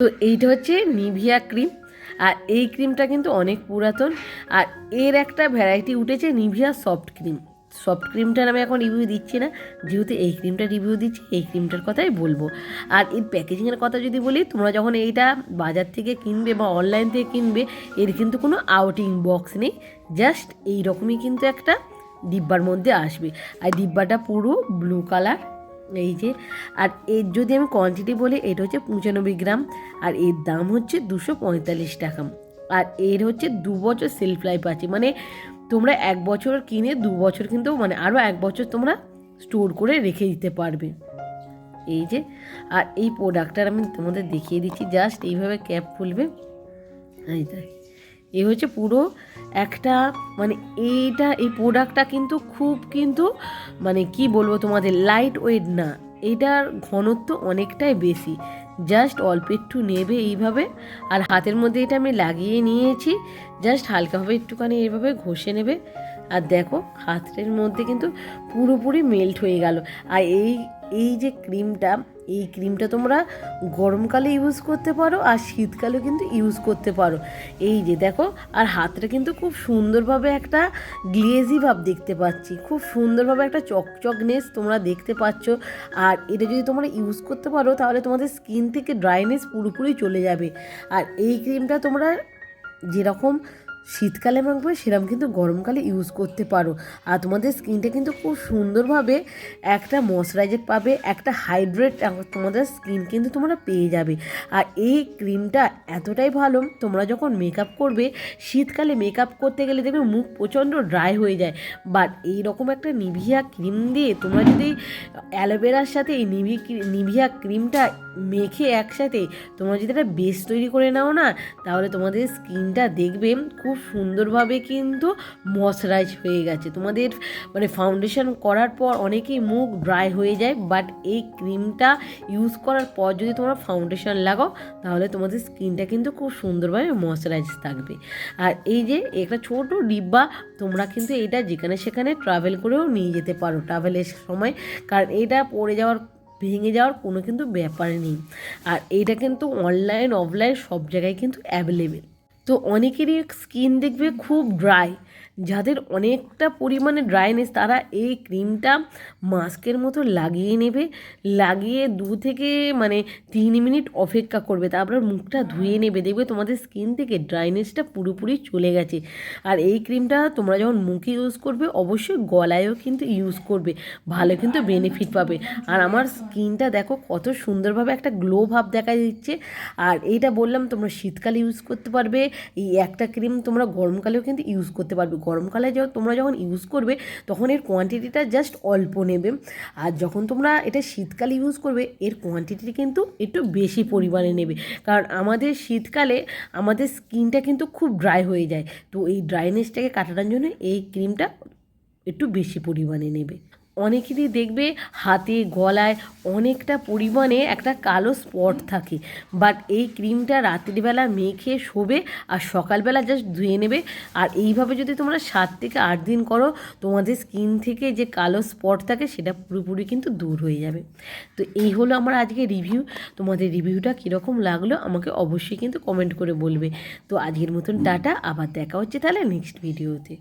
তো এইটা হচ্ছে নিভিয়া ক্রিম। আর এই ক্রিমটা কিন্তু অনেক পুরাতন। আর এর একটা ভ্যারাইটি উঠেছে নিভিয়া সফট ক্রিম সফট ক্রিমটার আমি এখন রিভিউ দিচ্ছি না। যেহেতু এই ক্রিমটা রিভিউ দিচ্ছি, এই ক্রিমটার কথাই বলব। আর এর প্যাকেজিংয়ের কথা যদি বলি, তোমরা যখন এইটা বাজার থেকে কিনবে বা অনলাইন থেকে কিনবে, এর কিন্তু কোনো আউটিং বক্স নেই। জাস্ট এই রকমই কিন্তু একটা ডিব্বার মধ্যে আসবে। আর ডিব্বাটা পুরো ব্লু কালার এই যে, আর এর যদি আমি কোয়ান্টিটি বলি, এটা হচ্ছে পঁচানব্বই গ্রাম, আর এর দাম হচ্ছে দুশো পঁয়তাল্লিশ টাকা। আর এর হচ্ছে দু বছর সেলফ লাইফ আছে মানে তোমরা এক বছর কিনে দু বছর কিন্তু মানে আরও এক বছর তোমরা স্টোর করে রেখে দিতে পারবে। এই যে, আর এই প্রোডাক্টটার আমি তোমাদের দেখিয়ে দিচ্ছি জাস্ট এইভাবে ক্যাপ খুলবে। এই দেখ। এ হচ্ছে পুরো একটা মানে এইটা, এই প্রোডাক্টটা কিন্তু খুব কিন্তু মানে কি বলব তোমাদের লাইট ওয়েট না। এটার ঘনত্ব অনেকটাই বেশি। জাস্ট অল্প একটু নেবে এইভাবে, আর হাতের মধ্যে এটা আমি লাগিয়ে নিয়েছি। জাস্ট হালকাভাবে একটুখানি এইভাবে ঘষে নেবে। আর দেখো, হাতের মধ্যে কিন্তু পুরোপুরি মেল্ট হয়ে গেল। আর এই এই যে ক্রিমটা এই ক্রিমটা তোমরা গরমকালে ইউজ করতে পারো আর শীতকালেও কিন্তু ইউজ করতে পারো। এই যে দেখো, আর হাতটা কিন্তু খুব সুন্দরভাবে একটা গ্লেজি ভাব দেখতে পাচ্ছি। খুব সুন্দরভাবে একটা চকচকনেস তোমরা দেখতে পাচ্ছ। আর এটা যদি তোমরা ইউজ করতে পারো, তাহলে তোমাদের স্কিন থেকে ড্রাইনেস পুরোপুরি চলে যাবে। আর এই ক্রিমটা তোমরা যেরকম শীতকালে মাখবে সেরকম কিন্তু গরমকালে ইউজ করতে পারো। আর তোমাদের স্কিনটা কিন্তু খুব সুন্দরভাবে একটা ময়শ্চারাইজার পাবে, একটা হাইড্রেট তোমাদের স্কিন কিন্তু তোমরা পেয়ে যাবে। আর এই ক্রিমটা এতটাই ভালো, তোমরা যখন মেকআপ করবে, শীতকালে মেকআপ করতে গেলে দেখবে মুখ প্রচণ্ড ড্রাই হয়ে যায়। বাট এই রকম একটা নিভিয়া ক্রিম দিয়ে তোমরা যদি অ্যালোভেরার সাথে এই নিভি, নিভিয়া ক্রিমটা মেখে একসাথে তোমরা যদি একটা বেস তৈরি করে নাও না, তাহলে তোমাদের স্কিনটা দেখবে খুব সুন্দরভাবে কিন্তু ময়শ্চারাইজ হয়ে গেছে। তোমাদের মানে ফাউন্ডেশন করার পর অনেকেই মুখ ড্রাই হয়ে যায় বাট এই ক্রিমটা ইউজ করার পর যদি তোমরা ফাউন্ডেশন লাগাও, তাহলে তোমাদের স্কিনটা কিন্তু খুব সুন্দরভাবে ময়শ্চারাইজ থাকবে। আর এই যে একটা ছোট ডিব্বা, তোমরা কিন্তু এটা যেখানে সেখানে ট্রাভেল করেও নিয়ে যেতে পারো। ট্রাভেলের সময়, কারণ এটা পড়ে যাওয়ার, ভেঙে যাওয়ার কোনো কিন্তু ব্যাপার নেই। আর এইটা কিন্তু অনলাইন অফলাইন সব জায়গায় কিন্তু অ্যাভেলেবেল তো অনেকেরই স্কিন দেখবে খুব ড্রাই যাদের অনেকটা পরিমাণে ড্রাইনেস, তারা এই ক্রিমটা মাস্কের মতো লাগিয়ে নেবে, লাগিয়ে দু থেকে মানে তিন মিনিট অপেক্ষা করবে। তারপর মুখটা ধুয়ে নেবে, দেখবে তোমাদের স্কিন থেকে ড্রাইনেসটা পুরোপুরি চলে গেছে। আর এই ক্রিমটা তোমরা যখন মুখে ইউজ করবে, অবশ্যই গলায়ও কিন্তু ইউজ করবে, ভালো কিন্তু বেনিফিট পাবে। আর আমার স্কিনটা দেখো কত সুন্দরভাবে একটা গ্লো ভাব দেখা দিচ্ছে। আর এইটা বললাম, তোমরা শীতকালে ইউজ করতে পারবে, এই একটা ক্রিম তোমরা গরমকালেও কিন্তু ইউজ করতে পারবে। গরমকালে তোমরা যখন ইউজ করবে, তখন এর কোয়ান্টিটিটা জাস্ট অল্প নেবে। আর যখন তোমরা এটা শীতকালে ইউজ করবে, এর কোয়ান্টিটি কিন্তু একটু বেশি পরিমাণে নেবে। কারণ আমাদের শীতকালে আমাদের স্কিনটা কিন্তু খুব ড্রাই হয়ে যায়। তো এই ড্রাইনেসটাকে কাটানোর জন্য এই ক্রিমটা একটু বেশি পরিমাণে নেবে। অনেকেরই দেখবে হাতে গলায় অনেকটা পরিমাণে একটা কালো স্পট থাকে। বাট এই ক্রিমটা রাত্রিবেলা মেখে শোবে আর সকালবেলা জাস্ট ধুয়ে নেবে। আর এইভাবে যদি তোমরা সাত থেকে আট দিন করো, তোমাদের স্কিন থেকে যে কালো স্পট থাকে সেটা পুরোপুরি কিন্তু দূর হয়ে যাবে। তো এই হলো আমার আজকে রিভিউ তোমাদের রিভিউটা কীরকম লাগল আমাকে অবশ্যই কিন্তু কমেন্ট করে বলবে। তো আজকের মতন টাটা, আবার দেখা হচ্ছে তাহলে নেক্সট ভিডিওতে